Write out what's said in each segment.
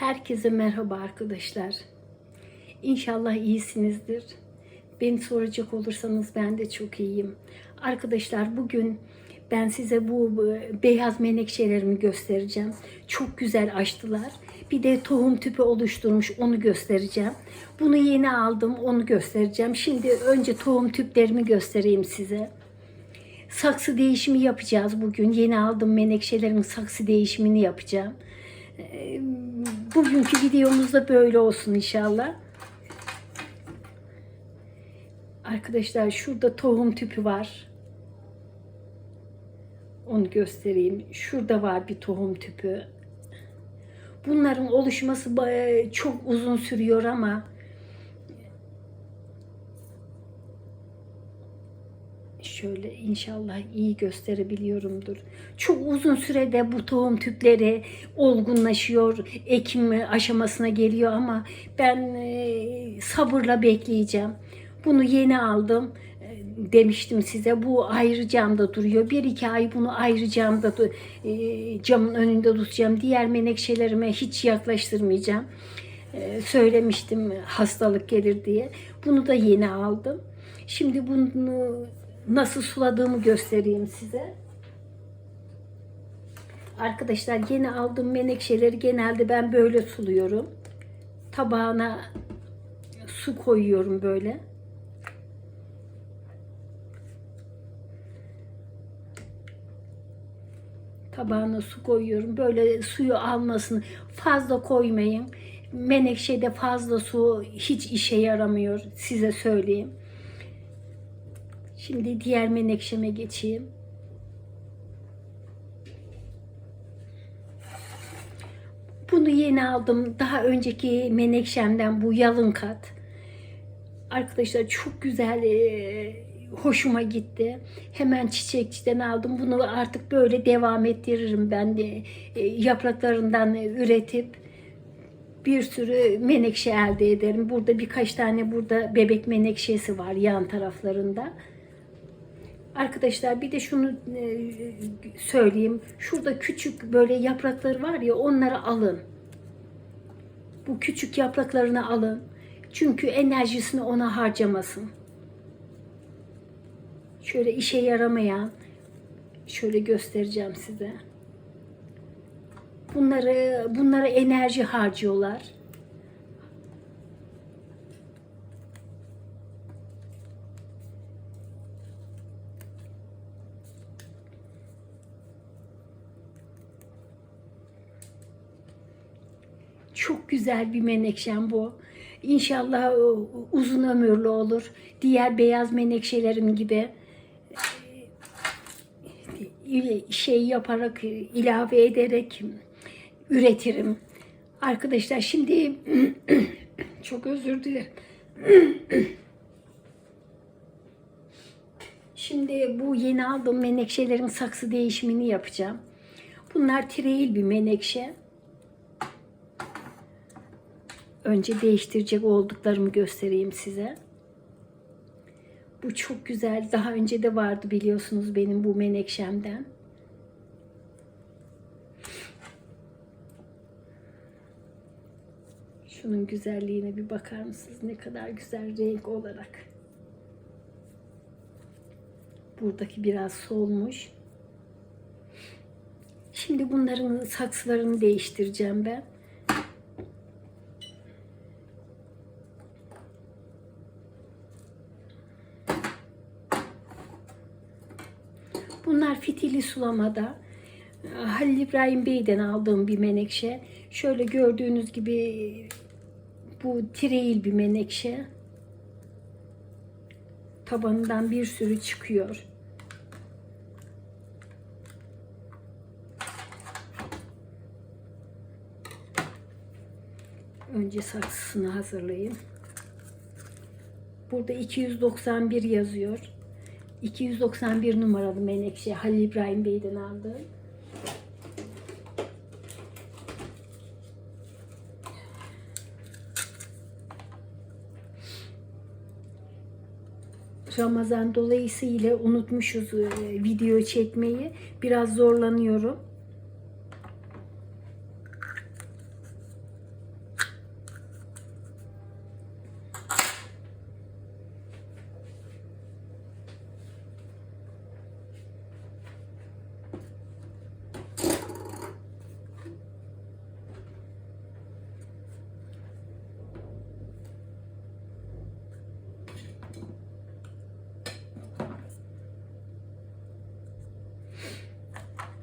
Herkese merhaba arkadaşlar. İnşallah iyisinizdir. Beni soracak olursanız ben de çok iyiyim. Arkadaşlar bugün ben size bu beyaz menekşelerimi göstereceğim. Çok güzel açtılar. Bir de tohum tüpü oluşturmuş onu göstereceğim. Bunu yeni aldım onu göstereceğim. Şimdi önce tohum tüplerimi göstereyim size. Saksı değişimi yapacağız bugün. Yeni aldığım menekşelerimin saksı değişimini yapacağım. Ee, Bugünkü videomuz da böyle olsun inşallah. Arkadaşlar şurada tohum tüpü var. Onu göstereyim. Şurada var bir tohum tüpü. Bunların oluşması çok uzun sürüyor ama şöyle inşallah iyi gösterebiliyorumdur. Çok uzun sürede bu tohum tüpleri olgunlaşıyor, ekim aşamasına geliyor ama ben e, sabırla bekleyeceğim. Bunu yeni aldım E, demiştim size. Bu ayrı camda duruyor. Bir iki ay bunu ayrı camda e, camın önünde tutacağım. Diğer menekşelerime hiç yaklaştırmayacağım. E, söylemiştim hastalık gelir diye. Bunu da yeni aldım. Şimdi bunu nasıl suladığımı göstereyim size. Arkadaşlar yeni aldığım menekşeleri genelde ben böyle suluyorum. Tabağına su koyuyorum böyle. Tabağına su koyuyorum. Böyle suyu almasın. Fazla koymayın. Menekşede fazla su hiç işe yaramıyor. Size söyleyeyim. Şimdi diğer menekşeme geçeyim. Bunu yeni aldım. Daha önceki menekşemden bu yalın kat. Arkadaşlar çok güzel, e, hoşuma gitti. Hemen çiçekçiden aldım. Bunu artık böyle devam ettiririm ben de e, yapraklarından üretip bir sürü menekşe elde ederim. Burada birkaç tane burada bebek menekşesi var yan taraflarında. Arkadaşlar bir de şunu e, söyleyeyim. Şurada küçük böyle yaprakları var ya onları alın. Bu küçük yapraklarını alın. Çünkü enerjisini ona harcamasın. Şöyle işe yaramayan şöyle göstereceğim size. Bunları bunlara enerji harcıyorlar. Güzel bir menekşem bu. İnşallah e, uzun ömürlü olur. Diğer beyaz menekşelerim gibi e, şey yaparak, ilave ederek üretirim. Arkadaşlar şimdi çok özür dilerim. Şimdi bu yeni aldığım menekşelerin saksı değişimini yapacağım. Bunlar tireil bir menekşe. Önce değiştirecek olduklarımı göstereyim size. Bu çok güzel. Daha önce de vardı biliyorsunuz benim bu menekşemden. Şunun güzelliğine bir bakar mısınız? Ne kadar güzel renk olarak. Buradaki biraz solmuş. Şimdi bunların saksılarını değiştireceğim ben. Bunlar fitili sulamada. Halil İbrahim Bey'den aldığım bir menekşe. Şöyle gördüğünüz gibi bu tireil bir menekşe. Tabanından bir sürü çıkıyor. Önce saksısını hazırlayayım. Burada 291 yazıyor. 291 numaralı menekşe Halil İbrahim Bey'den aldım. Ramazan dolayısıyla unutmuşuz e, video çekmeyi. Biraz zorlanıyorum.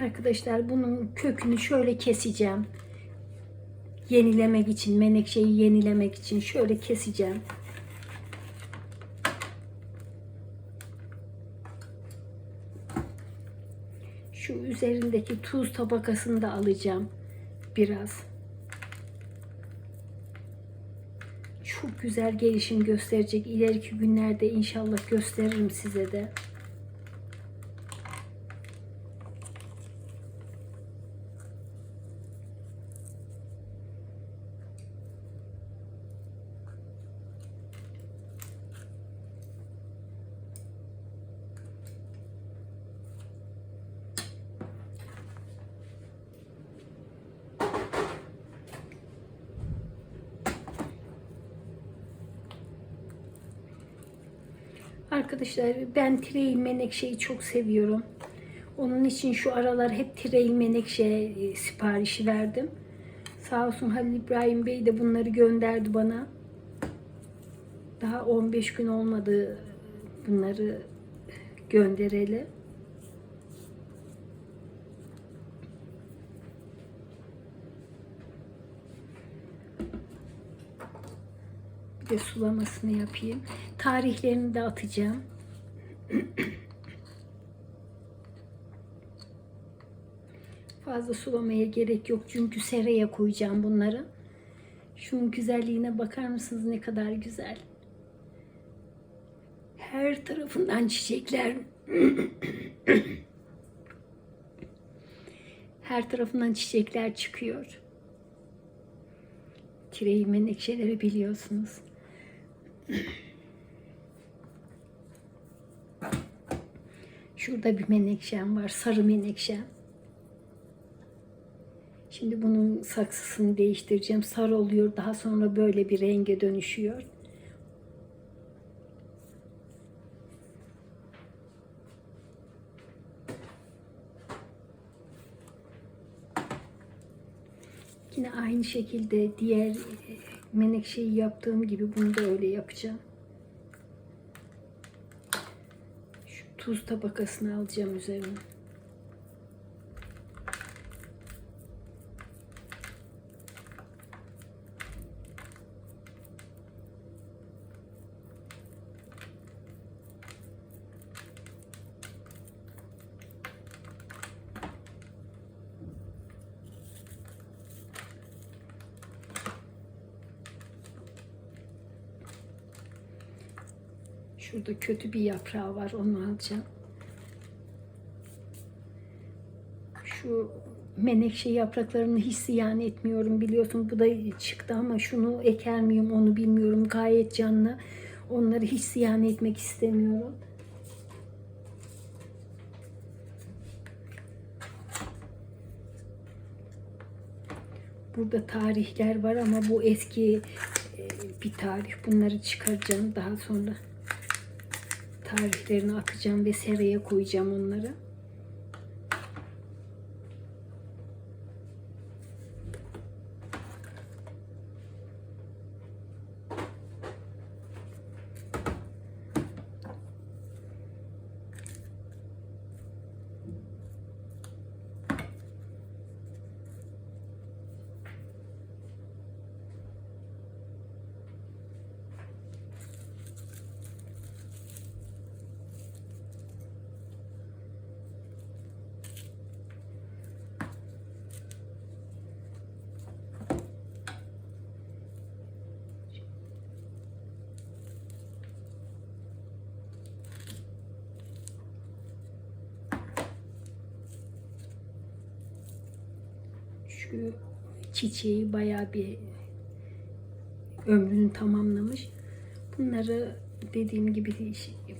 Arkadaşlar bunun kökünü şöyle keseceğim. Yenilemek için, menekşeyi yenilemek için şöyle keseceğim. Şu üzerindeki tuz tabakasını da alacağım biraz. Çok güzel gelişim gösterecek. İleriki günlerde inşallah gösteririm size de. Arkadaşlar ben tireil menekşeyi çok seviyorum. Onun için şu aralar hep tireil menekşe e, siparişi verdim. Sağ olsun Halil İbrahim Bey de bunları gönderdi bana. Daha 15 gün olmadı bunları göndereli. De sulamasını yapayım. Tarihlerini de atacağım. Fazla sulamaya gerek yok çünkü seraya koyacağım bunları. Şunun güzelliğine bakar mısınız ne kadar güzel. Her tarafından çiçekler. Her tarafından çiçekler çıkıyor. Kireyi menekşeleri biliyorsunuz. Şurada bir menekşem var. Sarı menekşem. Şimdi bunun saksısını değiştireceğim. Sarı oluyor. Daha sonra böyle bir renge dönüşüyor. Yine aynı şekilde diğer e, menekşeyi yaptığım gibi bunu da öyle yapacağım. Şu tuz tabakasını alacağım üzerine. Şurada kötü bir yaprağı var onu alacağım. Şu menekşe yapraklarını hiç ziyan etmiyorum biliyorsun. Bu da çıktı ama şunu eker miyim onu bilmiyorum. Gayet canlı. Onları hiç ziyan etmek istemiyorum. Burada tarihler var ama bu eski e, bir tarih. Bunları çıkaracağım daha sonra tarihlerini atacağım ve seraya koyacağım onları. Şu çiçeği bayağı bir ömrünü tamamlamış. Bunları dediğim gibi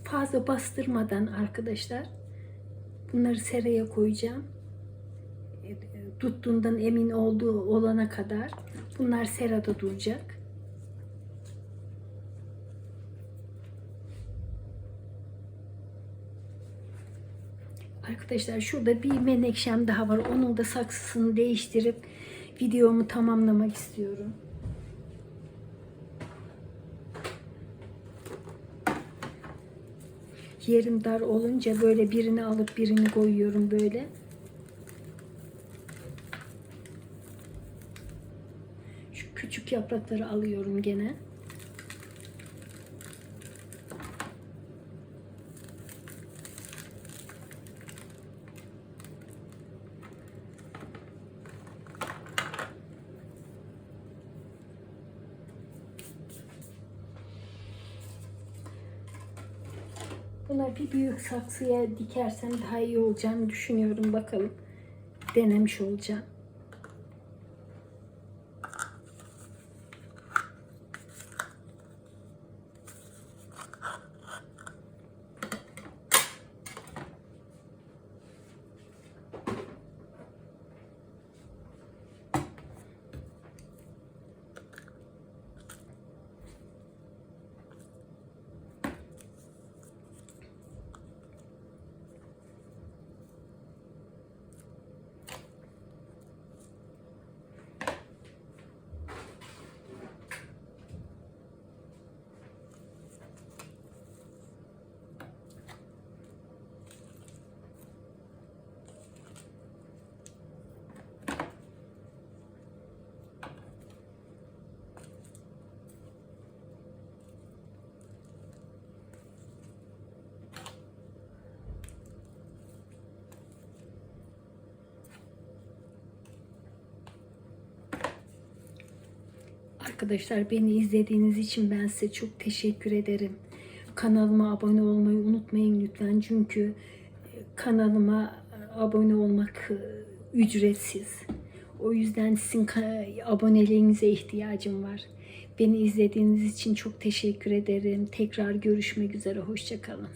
fazla bastırmadan arkadaşlar bunları seraya koyacağım. Tuttuğundan emin olduğu olana kadar bunlar serada duracak. Arkadaşlar şurada bir menekşem daha var. Onun da saksısını değiştirip videomu tamamlamak istiyorum. Yerim dar olunca böyle birini alıp birini koyuyorum böyle. Şu küçük yaprakları alıyorum gene. Buna bir büyük saksıya dikersem daha iyi olacağını düşünüyorum. Bakalım. Denemiş olacağım. Arkadaşlar beni izlediğiniz için ben size çok teşekkür ederim. Kanalıma abone olmayı unutmayın lütfen. Çünkü e, kanalıma e, abone olmak e, ücretsiz. O yüzden sizin aboneliğinize ihtiyacım var. Beni izlediğiniz için çok teşekkür ederim. Tekrar görüşmek üzere. Hoşçakalın.